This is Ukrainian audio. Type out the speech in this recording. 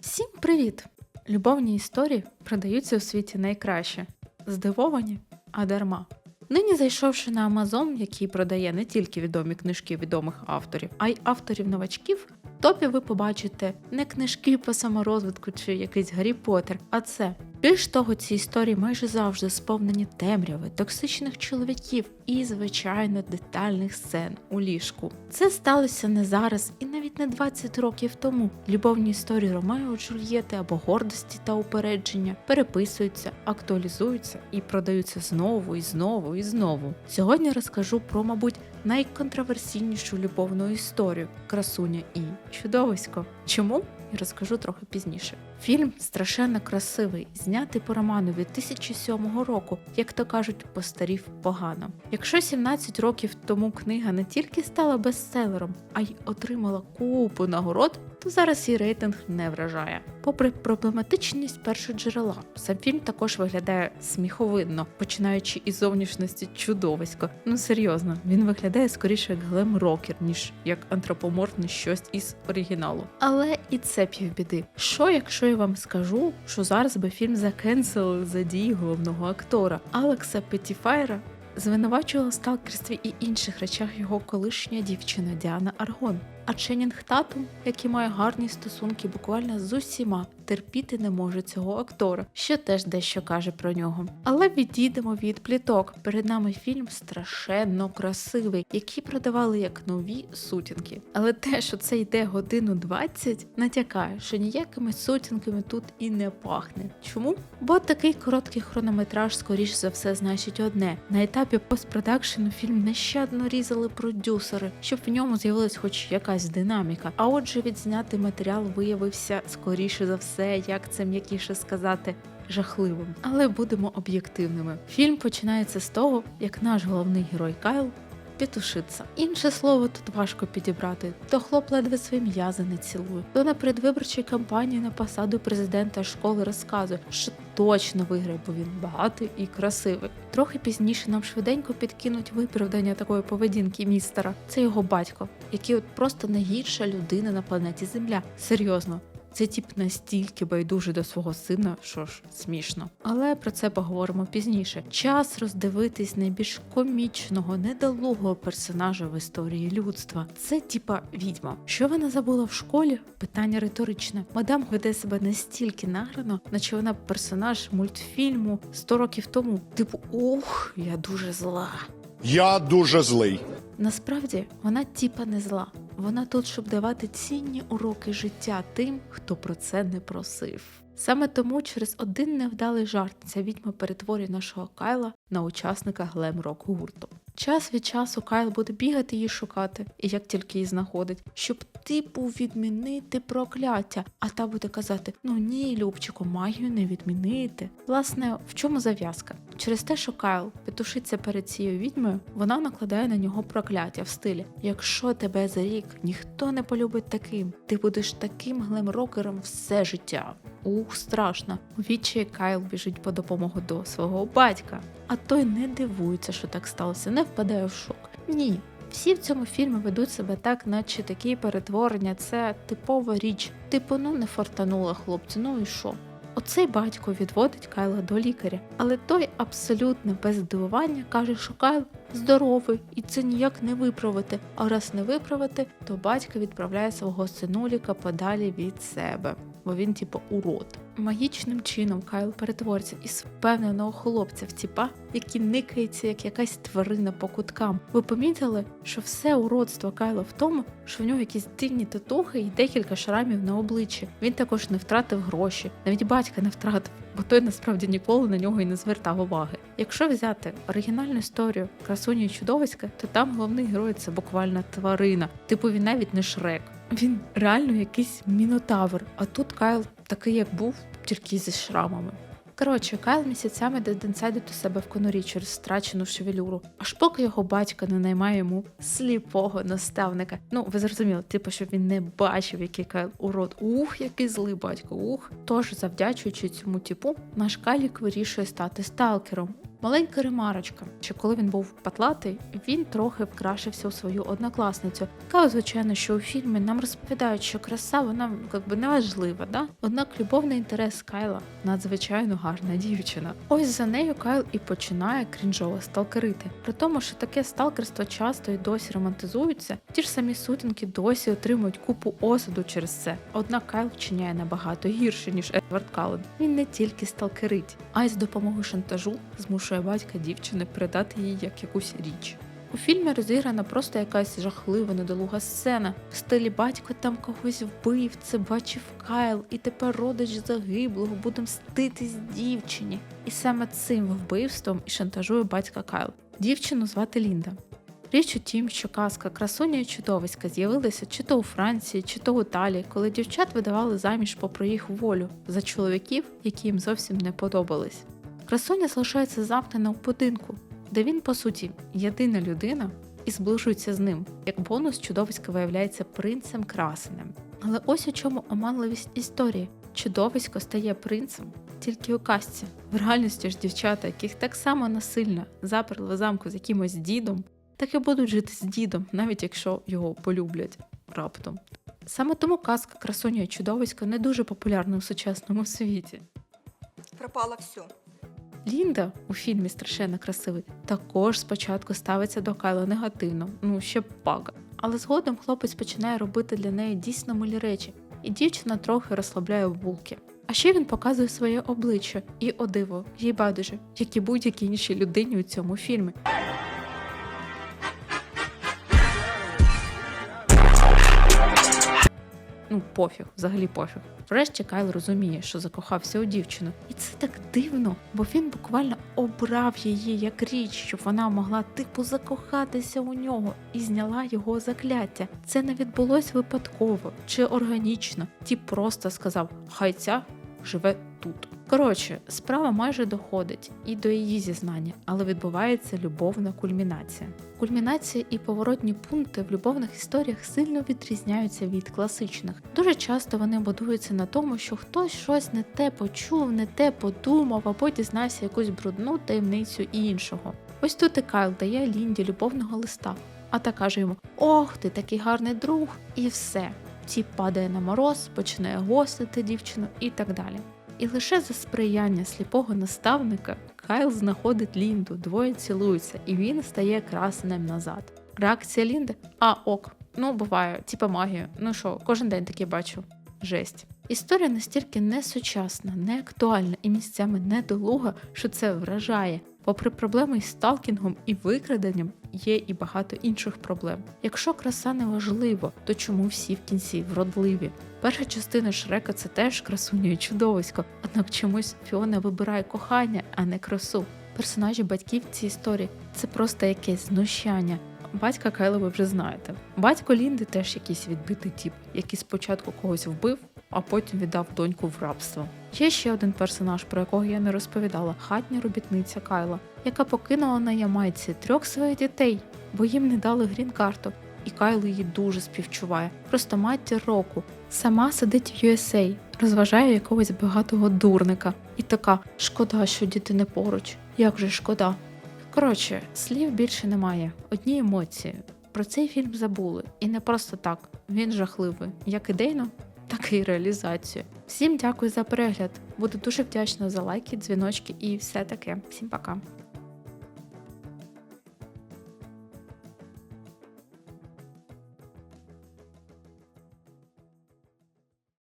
Всім привіт! Любовні історії продаються у світі найкраще. Здивовані, а дарма. Нині зайшовши на Amazon, який продає не тільки відомі книжки відомих авторів, а й авторів новачків, в топі ви побачите не книжки по саморозвитку чи якийсь Гаррі Поттер, а це. Більш того, ці історії майже завжди сповнені темряви, токсичних чоловіків і, звичайно, детальних сцен у ліжку. Це сталося не зараз і навіть не 20 років тому. Любовні історії Ромео, Джульєти або гордості та упередження переписуються, актуалізуються і продаються знову і знову і знову. Сьогодні розкажу про, мабуть, найконтроверсійнішу любовну історію красуня і чудовисько. Чому? І розкажу трохи пізніше. Фільм страшенно красивий, знятий по роману від 2007 року, як то кажуть, постарів погано. Якщо 17 років тому книга не тільки стала бестселером, а й отримала купу нагород, то зараз її рейтинг не вражає. Попри проблематичність першоджерела, сам фільм також виглядає сміховинно, починаючи із зовнішності чудовисько. Ну серйозно, він виглядає скоріше як глем-рокер, ніж як антропоморфне щось із оригіналу. Але і це півбіди. Що якщо я вам скажу, що зараз би фільм закенселили за дії головного актора Алекса Петтіфайра звинувачувала сталкерстві і інших речах його колишня дівчина Діана Аргон. А Ченнінг Татум, який має гарні стосунки буквально з усіма, терпіти не може цього актора, що теж дещо каже про нього. Але відійдемо від пліток. Перед нами фільм страшенно красивий, який продавали як нові сутінки. Але те, що це йде годину 20, натякає, що ніякими сутінками тут і не пахне. Чому? Бо такий короткий хронометраж, скоріш за все, значить одне: на етапі постпродакшену фільм нещадно різали продюсери, щоб в ньому з'явилась хоч якась динаміка. А отже, відзнятий матеріал виявився скоріше за все, як це м'якіше сказати. Жахливим, але будемо об'єктивними. Фільм починається з того, як наш головний герой Кайл петушиться. Інше слово тут важко підібрати. То хлоп ледве свої м'язи не цілує. То на передвиборчій кампанії на посаду президента школи розказує, що точно виграє, бо він багатий і красивий. Трохи пізніше нам швиденько підкинуть виправдання такої поведінки містера. Це його батько, який от просто найгірша людина на планеті Земля. Серйозно. Це тип настільки байдужий до свого сина, що ж смішно. Але про це поговоримо пізніше. Час роздивитись найбільш комічного, недолугого персонажа в історії людства. Це типа відьма. Що вона забула в школі? Питання риторичне. Мадам веде себе настільки награно, наче вона персонаж мультфільму 100 років тому. Типу, ух, я дуже зла. Я дуже злий. Насправді вона тіпа не зла. Вона тут, щоб давати цінні уроки життя тим, хто про це не просив. Саме тому через один невдалий жарт ця відьма перетворює нашого Кайла на учасника глем-рок гурту. Час від часу Кайл буде бігати її шукати, і як тільки її знаходить, щоб типу відмінити прокляття. А та буде казати: Ну ні, Любчику, магію не відмінити. Власне, в чому зав'язка? Через те, що Кайл петушиться перед цією відьмою, вона накладає на нього прокляття в стилі: якщо тебе за рік ніхто не полюбить таким, ти будеш таким глем-рокером все життя. Ух, страшно. У відчаї Кайл біжить по допомогу до свого батька. А той не дивується, що так сталося, не впадає в шок. Ні. Всі в цьому фільмі ведуть себе так, наче такі перетворення це типова річ. Типу, ну не фортанула хлопцю, ну і що? Оцей батько відводить Кайла до лікаря, але той абсолютно без здивування каже, що Кайл здоровий і це ніяк не виправити. А раз не виправити, то батько відправляє свого синуліка подалі від себе, бо він, типу, урод. Магічним чином Кайл перетвориться із впевненого хлопця в тіпа, який никається як якась тварина по куткам. Ви помітили, що все уродство Кайла в тому, що в нього якісь дивні татухи і декілька шрамів на обличчі. Він також не втратив гроші, навіть батька не втратив, бо той насправді ніколи на нього і не звертав уваги. Якщо взяти оригінальну історію красуні і чудовиська, то там головний герой це буквально тварина. Типу він навіть не шрек. Він реально якийсь мінотавр. А тут Кайл такий, як був, тільки зі шрамами. Коротше, Кайл місяцями деденсайдить у себе в конурі через страчену шевелюру, аж поки його батько не наймає йому сліпого наставника. Ну, ви зрозуміли, типу, щоб він не бачив, який Кайл урод. Ух, який злий батько, ух. Тож, завдячуючи цьому типу, наш Кайлік вирішує стати сталкером. Маленька ремарочка, що коли він був патлатий, він трохи вкрашився у свою однокласницю. Яка, звичайно, що у фільмі нам розповідають, що краса вона якби не важлива, да? Однак любовний інтерес Кайла надзвичайно гарна дівчина. Ось за нею Кайл і починає крінжово сталкерити. При тому, що таке сталкерство часто і досі романтизується, ті ж самі сутінки досі отримують купу осуду через це. Однак Кайл вчиняє набагато гірше, ніж Едвард Каллен. Він не тільки сталкерить, а й з допомогою шантажу змушує батька дівчини передати їй як якусь річ. У фільмі розіграна просто якась жахлива недолуга сцена. В стилі батько там когось вбив, це бачив Кайл, і тепер родич загиблого буде мститись дівчині. І саме цим вбивством і шантажує батька Кайл. Дівчину звати Лінда. Річ у тім, що казка красуня і чудовиська з'явилася чи то у Франції, чи то у Італії, коли дівчат видавали заміж попри їх волю за чоловіків, які їм зовсім не подобались. Красуня залишається замкнена у будинку, де він, по суті, єдина людина і зближується з ним. Як бонус, чудовисько виявляється принцем красенем. Але ось у чому оманливість історії. Чудовисько стає принцем тільки у казці. В реальності ж дівчата, яких так само насильно заперли в замку з якимось дідом, так і будуть жити з дідом, навіть якщо його полюблять раптом. Саме тому казка красуня і чудовисько не дуже популярна у сучасному світі. Пропало все. Лінда у фільмі страшенно красивий також спочатку ставиться до Кайла негативно, ну ще пага. Але згодом хлопець починає робити для неї дійсно милі речі, і дівчина трохи розслабляє булки. А ще він показує своє обличчя і о диво, їй байдуже, як і будь-якій іншій людині у цьому фільмі. Пофіг, взагалі пофіг. Врешті Кайл розуміє, що закохався у дівчину. І це так дивно, бо він буквально обрав її як річ, щоб вона могла типу закохатися у нього і зняла його закляття. Це не відбулось випадково чи органічно. Ті просто сказав: хай ця живе тут. Коротше, справа майже доходить і до її зізнання, але відбувається любовна кульмінація. Кульмінація і поворотні пункти в любовних історіях сильно відрізняються від класичних. Дуже часто вони будуються на тому, що хтось щось не те почув, не те подумав, або дізнався якусь брудну таємницю іншого. Ось тут і Кайл дає Лінді любовного листа, а та каже йому: Ох, ти такий гарний друг, і все. Тіп падає на мороз, починає гостити дівчину і так далі. І лише за сприяння сліпого наставника Кайл знаходить Лінду, двоє цілуються, і він стає красним назад. Реакція Лінди? А, ок, ну буває, типа магія. Ну що, кожен день таке бачу. Жесть. Історія настільки несучасна, не актуальна і місцями недолуга, що це вражає. Попри проблеми із сталкінгом і викраденням, є і багато інших проблем. Якщо краса не важливо, то чому всі в кінці вродливі? Перша частина Шрека це теж красуня і чудовисько, однак чомусь Фіона вибирає кохання, а не красу. Персонажі батьків в цій історії це просто якесь знущання. Батька Кайла ви вже знаєте. Батько Лінди теж якийсь відбитий тіп, який спочатку когось вбив, а потім віддав доньку в рабство. Є ще один персонаж, про якого я не розповідала: хатня робітниця Кайла, яка покинула на Ямайці трьох своїх дітей, бо їм не дали грін-карту. І Кайл її дуже співчуває. Просто матір року. Сама сидить в USA, розважає якогось багатого дурника. І така шкода, що діти не поруч. Як же шкода. Коротше, слів більше немає. Одні емоції. Про цей фільм забули. І не просто так. Він жахливий, як ідейно, і реалізацію. Всім дякую за перегляд. Буду дуже вдячна за лайки, дзвіночки і все таке. Всім пока.